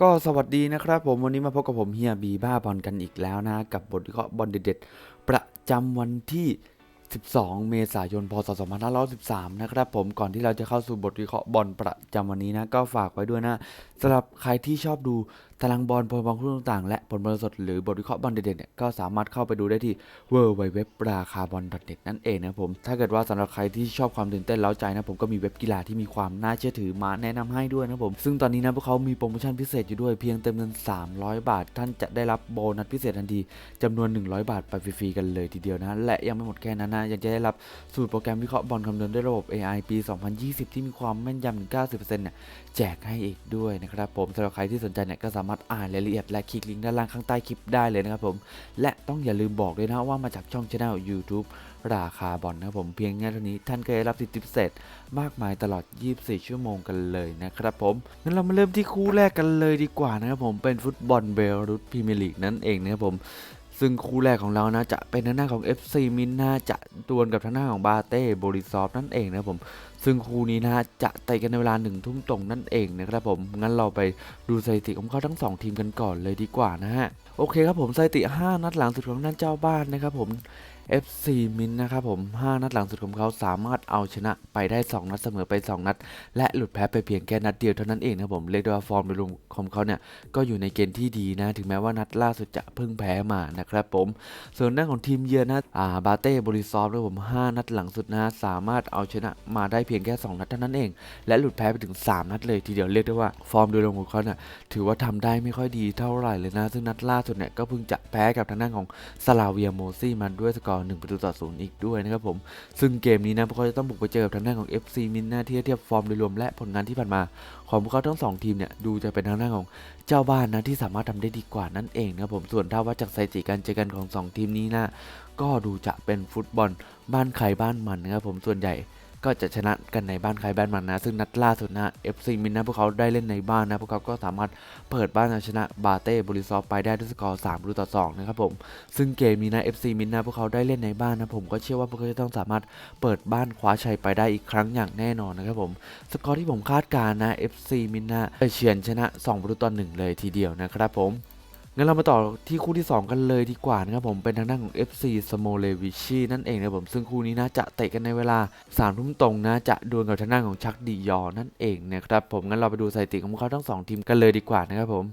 ก็สวัสดีนะครับผมวันนี้มาพบกับผมเฮียบีบ้าบอลกันอีกแล้วนะ กับบทวิเคราะห์บอลเด็ดๆประจำวันที่ 12 เมษายน พศ 2513 นะครับผม ก่อนที่เราจะเข้าสู่บทวิเคราะห์บอลประจำวันนี้นะ ก็ฝากไว้ด้วยนะสำหรับใครที่ชอบดูตารางบอลผลบอลคู่ต่างๆ และผลบอลสดหรือบทวิเคราะห์บอลเด็ดๆเนี่ย ก็สามารถเข้าไปดูได้ที่ w w w ราคาบอล .net นั่นเองนะผม ถ้าเกิดว่าสำหรับใครที่ชอบความตื่นเต้นเล้าใจนะผมก็มีเว็บกีฬาที่มีความน่าเชื่อถือมาแนะนำให้ด้วยนะผม ซึ่งตอนนี้นะพวกเขามีโปรโมชั่นพิเศษอยู่ด้วยเพียงเติมเงิน 300 บาท ท่านจะได้รับโบนัสพิเศษทันทีจำนวน 100 บาทไปฟรีๆกันเลยทีเดียวนะ และยังไม่หมดแค่นั้นนะยังจะได้รับสูตรโปรแกรมวิเคราะห์บอลคำนวณด้วยระบบ AI ปี 2020 ที่มีความแม่นยำถึง 90%เนี่ยแจกให้อีกด้วยนะครับผมสำหรับใครที่สนใจเนี่ยก็สามารถอ่านรายละเอียดและคลิกลิงก์ด้านล่างข้างใต้คลิปได้เลยนะครับผมและต้องอย่าลืมบอกด้วยนะว่ามาจากช่องช anel YouTube ราคาบอลนะครับผมเพียงแค่เท่านี้ท่านก็ได้รับสิทธิพิเศษมากมายตลอด 24 ชั่วโมงกันเลยนะครับผมงั้นเรามาเริ่มที่คู่แรกกันเลยดีกว่านะครับผมเป็นฟุตบอลเบลรุสพรีเมียร์ลีกนั่นเองนะครับผม ซึ่งคู่แรกของเรานะจะเป็นทางหน้าของ FC มินนาจะดวลกับทางหน้าของบาเต้บริซอฟนั่นเองนะผมซึ่งคู่นี้นะจะเตะกันในเวลาหนึ่งทุ่มตรงนั่นเองนะครับผม งั้นเราไปดูสถิติของเขาทั้ง 2 ทีมกันก่อนเลยดีกว่านะฮะ โอเคครับผมสถิติ 5 นัดหลังสุดของนั่นเจ้าบ้านนะครับผม FC มินนะครับผม 5 นัดหลังสุดของเขาสามารถเอาชนะไปได้ 2 นัดเสมอไป 2 นัด และหลุดแพ้ไปเพียงแค่นัดเดียวเท่านั้นเองนะครับผมเรียกได้ว่าฟอร์มโดยรวมของเขาเนี่ยก็อยู่ในเกณฑ์ที่ดีนะ ถึงแม้ว่านัดล่าสุดจะเพิ่งแพ้มานะครับผม ส่วนด้านของทีมเยือนนะอ่าบาเต้บริซอฟด้วยผม 5 นัดหลังสุดนะสามารถเอาชนะมาได้เพียงแค่ 2 นัดเท่านั้นเอง และหลุดแพ้ไปถึง 3 นัดเลยทีเดียวเรียกได้ว่าฟอร์มโดยรวมของเขาเนี่ยถือว่าทำได้ไม่ค่อยดีเท่าไหร่เลยนะ ซึ่งนัดล่าสุดเนี่ยก็เพิ่งจะแพ้กับทางด้านของซาลาเวียโมซี่มันด้วยสกอร์1 ประตูต่อศูนย์อีกด้วยนะครับผม ซึ่งเกมนี้นะพวกเขาจะต้องบุกไปเจอกับทางด้านของ FC มินนาที่เทียบฟอร์มโดยรวมและผลงานที่ผ่านมา ของพวกเขาทั้งสองทีมเนี่ยดูจะเป็นทางด้านของเจ้าบ้านนะที่สามารถทำได้ดีกว่านั่นเองนะครับผมส่วนถ้าว่าจากสถิติการเจอกันของสองทีมนี้นะก็ดูจะเป็นฟุตบอลบ้านใครบ้านมันนะครับผมส่วนใหญ่ ก็จะชนะกันในบ้านใครบ้านมันนะ ซึ่งนัดล่าสุดนะ FC มินนะพวกเขาได้เล่นในบ้านนะ พวกเขาก็สามารถเปิดบ้านเอาชนะบาเต้บริซอฟไปได้ด้วยสกอร์3ประตูต่อ2นะครับผม ซึ่งเกมนี้นะ FC มินนะพวกเขาได้เล่นในบ้านนะ ผมก็เชื่อว่าพวกเขาจะต้องสามารถเปิดบ้านคว้าชัยไปได้อีกครั้งอย่างแน่นอนนะครับผม สกอร์ที่ผมคาดการณ์นะ FC มินนาเฉือนชนะ 2 ประตูต่อ1เลยทีเดียวนะครับผม งั้นเรามาต่อที่คู่ที่ 2 กันเลยดีกว่านะครับผมเป็นทางด้านของ FC s m o l e v i c i นั่นเองนะผมซึ่งคู่นี้นะจะเตะกันในเวลา3ทุ่มตรงนะจะดวลกับทางด้านของชักดียอนั่นเองนะครับผมงั้นเราไปดูสถิติของพวกเขาทั้ง 2 ทีมกันเลยดีกว่านะครับผม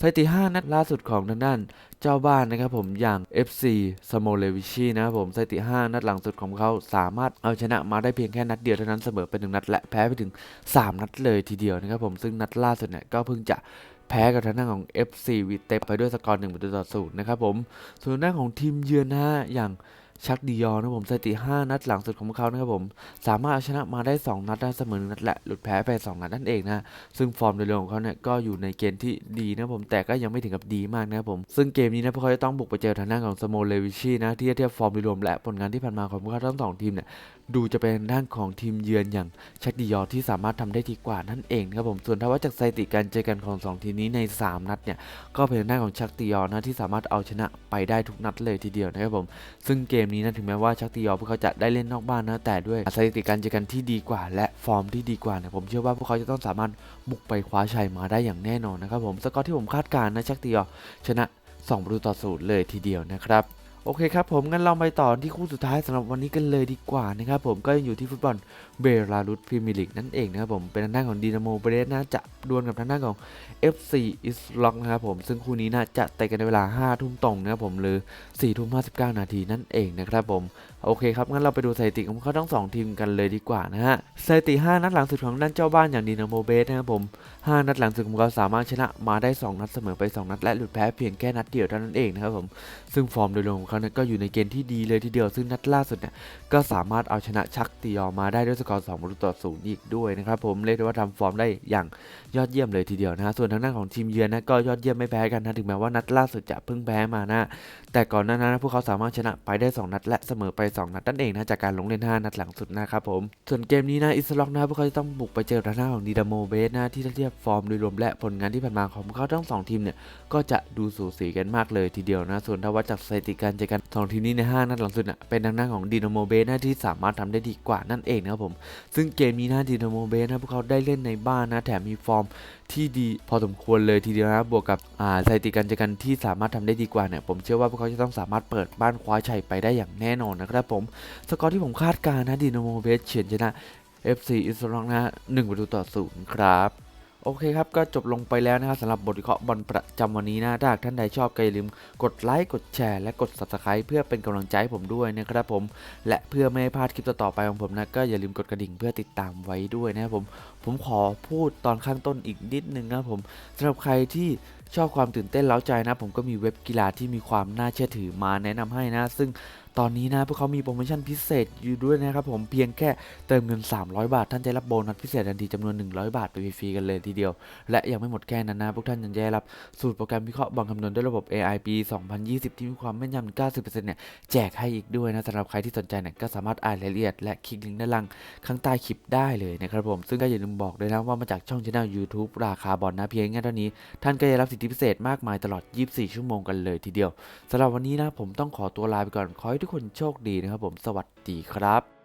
สถิติ 5 นัดล่าสุดของทางด้านเจ้าบ้านนะครับผมอย่าง FC s m o l e v i c i นะครับผมสถิติ 5 นัดหลังสุดของเขาสามารถเอาชนะมาได้เพียงแค่นัดเดียวเท่านั้นเสมอไปหนึ่งนัดและแพ้ไปถึง 3 นัดเลยทีเดียวนะครับผมซึ่งนัดล่าสุดเนี่ยก็เพิ่งจะ แพ้กับทางด้านของ FC วิเตปไปด้วยสกอร์1ประตูต่อศูนย์นะครับผมส่วนด้านของทีมเยือนนะฮะอย่าง ชักดิยอนะครับผมสถิติ 5 นัดหลังสุดของเขานะครับผม สามารถเอาชนะมาได้ 2 นัดได้เสมอหนึ่งนัดและหลุดแพ้ไป 2 นัดนั่นเองนะซึ่งฟอร์มโดยรวมของเขาเนี่ยก็อยู่ในเกณฑ์ที่ดีนะครับผมแต่ก็ยังไม่ถึงกับดีมากนะครับผม ซึ่งเกมนี้นะพวกเขาจะต้องบุกไปเจอทางด้านของสโมเลวิชีนะที่เทียบฟอร์มโดยรวมและผลงานที่ผ่านมาของพวกเขาทั้งสองทีมเนี่ยดูจะเป็นด้านของทีมเยือนอย่างชักดิยอที่สามารถทำได้ดีกว่านั่นเองครับผมส่วนถ้าว่าจากสถิติการเจอกันของ 2 ทีมนี้ใน 3 นัดเนี่ยก็เป็นด้านของชักดิยอนะที่สามารถเอาชนะไปได้ทุกนัดเลยทีเดียวนะครับผมซึ่งเกมนี้นะถึงแม้ว่าชักติยอพวกเขาจะได้เล่นนอกบ้านนะแต่ด้วยสถิติการเจอกันที่ดีกว่า และฟอร์มที่ดีกว่าเนี่ยผมเชื่อว่าพวกเขาจะต้องสามารถบุกไปคว้าชัยมาได้อย่างแน่นอนนะครับผมสกอร์ที่ผมคาดการณ์นะชักติยอชนะ2ประตูต่อศูนย์เลยทีเดียวนะครับ โอเคครับผมงั้นเราไปต่อที่คู่สุดท้ายสำหรับวันนี้กันเลยดีกว่านะครับผมก็ยังอยู่ที่ฟุตบอลเบลารุสพรีเมียร์ลีกนั่นเองนะครับผมเป็นทางด้านของดีนาโมเบรสนะจะดวลกับทางด้านของ FC อิสล็อกนะครับผมซึ่งคู่นี้นะจะเตะกันในเวลา5ทุ่มตรงนะครับผมหรือ4ทุ่ม59นาทีนั่นเองนะครับผม โอเคครับ งั้นเราไปดูสถิติของเขาทั้ง2ทีมกันเลยดีกว่านะฮะสถิติ 5 นัดหลังสุดของด้านเจ้าบ้านอย่างดีนาโมเบสนะครับผม 5 นัดหลังสุดของเขาสามารถชนะมาได้ 2 นัดเสมอไป 2 นัด และหลุดแพ้เพียงแค่นัดเดียวเท่านั้นเองนะครับผม ซึ่งฟอร์มโดยรวมของเขาเนี่ยก็อยู่ในเกณฑ์ที่ดีเลยทีเดียว ซึ่งนัดล่าสุดเนี่ยก็สามารถเอาชนะชักตียอมาได้ด้วยสกอร์2ประตูต่อศูนย์อีกด้วยนะครับผม เรียกได้ว่าทำฟอร์มได้อย่างยอดเยี่ยมเลยทีเดียวนะฮะส่วนทางด้านของทีมเยือนนะก็ยอดเยี่ยมไม่แพ้กันนะถึงแม้ว่านัดล่าสุดจะเพิ่งแพ้มานะแต่ก่อนหน้านั้นพวกเขาสามารถชนะไปได้ 2 นัดและเสมอไป2 นัดนั่นเองนะจากการลงเล่น 5 นัดหลังสุดนะครับผมส่วนเกมนี้นะอิสล็อกนะพวกเขาจะต้องบุกไปเจอทางด้านของดีดาโมเบสนะที่เทียบฟอร์มโดยรวมและผลงานที่ผ่านมาของพวกเขาทั้งสองทีมเนี่ยก็จะดูสูสีกันมากเลยทีเดียวนะส่วนถ้าวัดจากสถิติการเจอกันสองทีมนี้ในห้านัดหลังสุดน่ะเป็นทางด้านของดีนาโมเบสนะที่สามารถทำได้ดีกว่านั่นเองนะครับผมซึ่งเกมนี้นะดีนาโมเบสนะพวกเขาได้เล่นในบ้านนะแถมมีฟอร์ม ที่ดีพอสมควรเลยทีเดียวนะบวกกับอ่าสถิติการเจอกันที่สามารถทำได้ดีกว่าเนี่ยผมเชื่อว่าพวกเขาจะต้องสามารถเปิดบ้านคว้าชัยไปได้อย่างแน่นอนนะครับผมสกอร์ที่ผมคาดการณ์นะดีนาโมเบสเฉียนชนะ FC อิสรองนะ1ประตูต่อศูนย์ครับ โอเคครับ ก็จบลงไปแล้วนะครับสำหรับบทวิเคราะห์บอลประจำวันนี้นะถ้าหากท่านใดชอบก็อย่าลืมกดไลค์กดแชร์และกด Subscribe เพื่อเป็นกำลังใจให้ผมด้วยนะครับผม และเพื่อไม่ให้พลาดคลิปต่อๆไปของผมนะก็อย่าลืมกดกระดิ่งเพื่อติดตามไว้ด้วยนะครับผมผมขอพูดตอนข้างต้นอีกนิดนึงนะครับผมสำหรับใครที่ชอบความตื่นเต้นเล้าใจนะ ผมก็มีเว็บกีฬาที่มีความน่าเชื่อถือมาแนะนำให้นะ ซึ่ง ตอนนี้นะพวกเขามีโปรโมชั่นพิเศษอยู่ด้วยนะครับผมเพียงแค่เติมเงิน 300 บาท ท่านจะรับโบนัสพิเศษทันทีจำนวน 100 บาทไปฟรีๆกันเลยทีเดียว และยังไม่หมดแค่นั้นนะ พวกท่านยังได้รับสูตรโปรแกรมวิเคราะห์บอลคำนวณด้วยระบบ AI ปี 2020 ที่มีความแม่นยำ 90%เนี่ยแจกให้อีกด้วยนะสำหรับใครที่สนใจเนี่ยก็สามารถอ่านรายละเอียดและคลิกลิงก์ด้านล่างข้างใต้คลิปได้เลยนะครับผมซึ่งก็อย่าลืมบอกด้วยนะว่ามาจากช่องช anel YouTube ราคาบอลนะเพียงแค่เท่านี้ ท่านก็จะรับสิทธิพิเศษมากมายตลอด 24 ชั่วโมงกันเลยทีเดียวสำหรับวันนี้นะผมต้องขอตัวลาไปก่อนขอให้ทุกคนโชคดีนะครับผมสวัสดีครับ